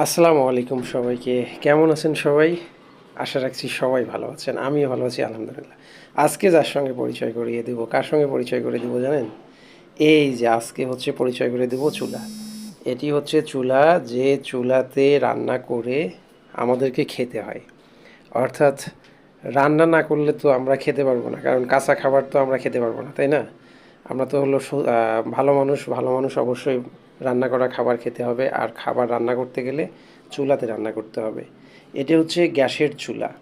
আসসালামু আলাইকুম সবাইকে। কেমন আছেন সবাই? আশা রাখছি সবাই ভালো আছেন। আমিও ভালো আছি, আলহামদুলিল্লাহ। আজকে যার সঙ্গে পরিচয় করিয়ে দেবো? কার সঙ্গে পরিচয় করে দেবো জানেন? এই যে আজকে হচ্ছে পরিচয় করে দেবো চুলা। এটি হচ্ছে চুলা যে চুলাতে রান্না করে আমাদেরকে খেতে হয়। অর্থাৎ রান্না না করলে তো আমরা খেতে পারব না, কারণ কাঁচা খাবার তো আমরা খেতে পারব না, তাই না? আমরা তো হলো ভালো মানুষ ভালো মানুষ অবশ্যই রান্না করা খাবার খেতে হবে। আর খাবার রান্না করতে গেলে চুলাতে রান্না করতে হবে। এটি হচ্ছে গ্যাসের চুলা।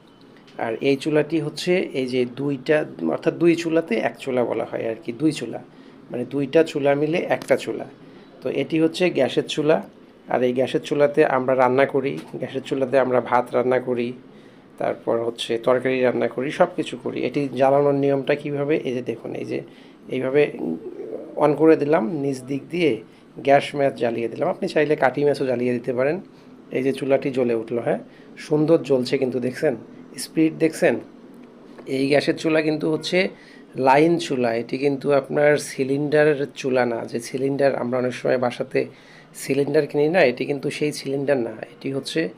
আর এই চুলাটি হচ্ছে এই যে দুইটা, অর্থাৎ দুই চুলাতে এক চুলা বলা হয় আর কি, দুই চুলা। মানে দুইটা চুলা মিলে একটা চুলা। তো এটি হচ্ছে গ্যাসের চুলা। আর এই গ্যাসের চুলাতে আমরা রান্না করি। গ্যাসের চুলাতে আমরা ভাত রান্না করি। তারপর হচ্ছে তরকারি রান্না করি সব কিছু করি। এটি জ্বালানোর নিয়মটা কীভাবে? এই যে দেখুন, এই যে এইভাবে অন করে দিলাম নিজ দিক দিয়ে গ্যাস ম্যাচ জ্বালিয়ে দিলাম। আপনি চাইলে কাঠি ম্যাচও জ্বালিয়ে দিতে পারেন। এই যে চুলাটি জ্বলে উঠল হ্যাঁ? সুন্দর জ্বলছে কিন্তু, দেখছেন? স্পিড দেখছেন? এই গ্যাসের চুলা কিন্তু হচ্ছে লাইন চুলা। এটি কিন্তু আপনার সিলিন্ডারের চুলা না। যে সিলিন্ডার আমরা অনেক সময় বাসাতে সিলিন্ডার কিনি না, এটি কিন্তু সেই সিলিন্ডার না। এটি হচ্ছে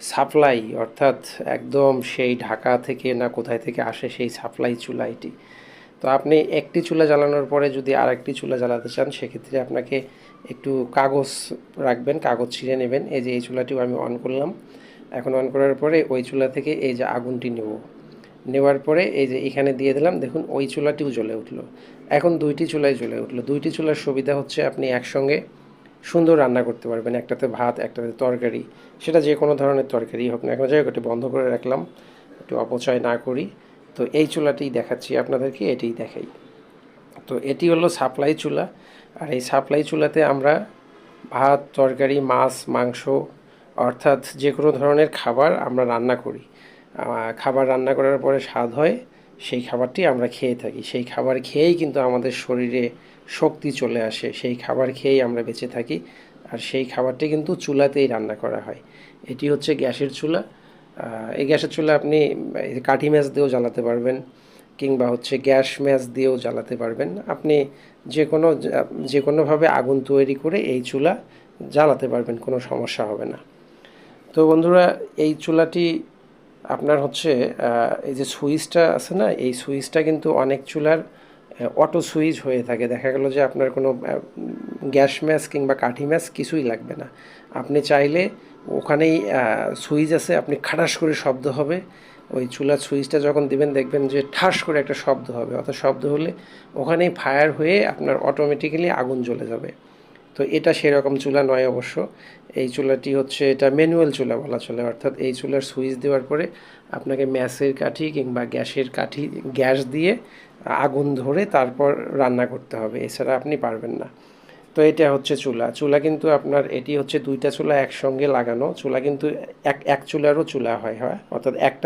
সাপ্লাই, অর্থাৎ একদম সেই ঢাকা থেকে না কোথায় থেকে আসে সেই সাপ্লাই চুলা এটি। তো আপনি একটি চুলা জ্বালানোর পরে যদি আর একটি চুলা জ্বালাতে চান, সেক্ষেত্রে আপনাকে একটু কাগজ রাখবেন, কাগজ ছিঁড়ে নেবেন। এই যে এই চুলাটিও আমি অন করলাম। এখন অন করার পরে ওই চুলা থেকে এই যে আগুনটি নেব। নেওয়ার পরে এই যে এখানে দিয়ে দিলাম, দেখুন ওই চুলাটিও জ্বলে উঠল। এখন দুইটি চুলাই জ্বলে উঠল। দুইটি চুলার সুবিধা হচ্ছে আপনি একসঙ্গে সুন্দর রান্না করতে পারবেন। একটাতে ভাত, একটাতে তরকারি। সেটা যে কোনো ধরনের তরকারি হোক না এখন যাই হোক, একটু বন্ধ করে রাখলাম। একটু অপচয় না করি। তো এই চুলাটি দেখাচ্ছি আপনাদেরকে, এটিই দেখাই। তো এটি হলো সাপ্লাই চুলা। আর এই সাপ্লাই চুলাতে আমরা ভাত, তরকারি, মাছ, মাংস অর্থাৎ যে কোনো ধরনের খাবার আমরা রান্না করি। খাবার রান্না করার পরে স্বাদ হয়, সেই খাবারটি আমরা খেয়ে থাকি। সেই খাবার খেয়েই কিন্তু আমাদের শরীরে শক্তি চলে আসে। সেই খাবার খেয়েই আমরা বেঁচে থাকি। আর সেই খাবারটি কিন্তু চুলাতেই রান্না করা হয়। এটি হচ্ছে গ্যাসের চুলা। এই গ্যাসের চুলা আপনি কাঠি ম্যাচ দিয়েও জ্বালাতে পারবেন কিংবা হচ্ছে গ্যাস ম্যাচ দিয়েও জ্বালাতে পারবেন। আপনি যে কোনো, যে কোনোভাবে আগুন তৈরি করে এই চুলা জ্বালাতে পারবেন, কোনো সমস্যা হবে না। তো বন্ধুরা, এই চুলাটি আপনার হচ্ছে এই যে সুইচটা আছে না, এই সুইচটা কিন্তু অনেক চুলার অটো সুইচ হয়ে থাকে। দেখা গেল যে আপনার কোনো গ্যাস ম্যাস কিংবা কাঠি ম্যাস কিছুই লাগবে না। আপনি চাইলে ওখানেই সুইচ আছে, আপনি খাটাস করে শব্দ হবে। ওই চুলার সুইচটা যখন দিবেন, দেখবেন যে ঠাস করে একটা শব্দ হবে। অত শব্দ হলে ওখানেই ফায়ার হয়ে আপনার অটোমেটিক্যালি আগুন জ্বলে যাবে। তো এটা সেরকম চুলা নয় অবশ্য। এই চুলাটি হচ্ছে, এটা ম্যানুয়াল চুলা বলা চলে, অর্থাৎ এই চুলার সুইচ দেওয়ার পরে আপনাকে ম্যাসের কাঠি কিংবা গ্যাসের কাঠি, গ্যাস দিয়ে আগুন ধরে তারপর রান্না করতে হবে, এছাড়া আপনি পারবেন না। তো এটা হচ্ছে চুলা। চুলা কিন্তু আপনার, এটি হচ্ছে দুইটা চুলা একসঙ্গে লাগানো। চুলা কিন্তু এক এক চুলারও চুলা হয় হয়, অর্থাৎ একটা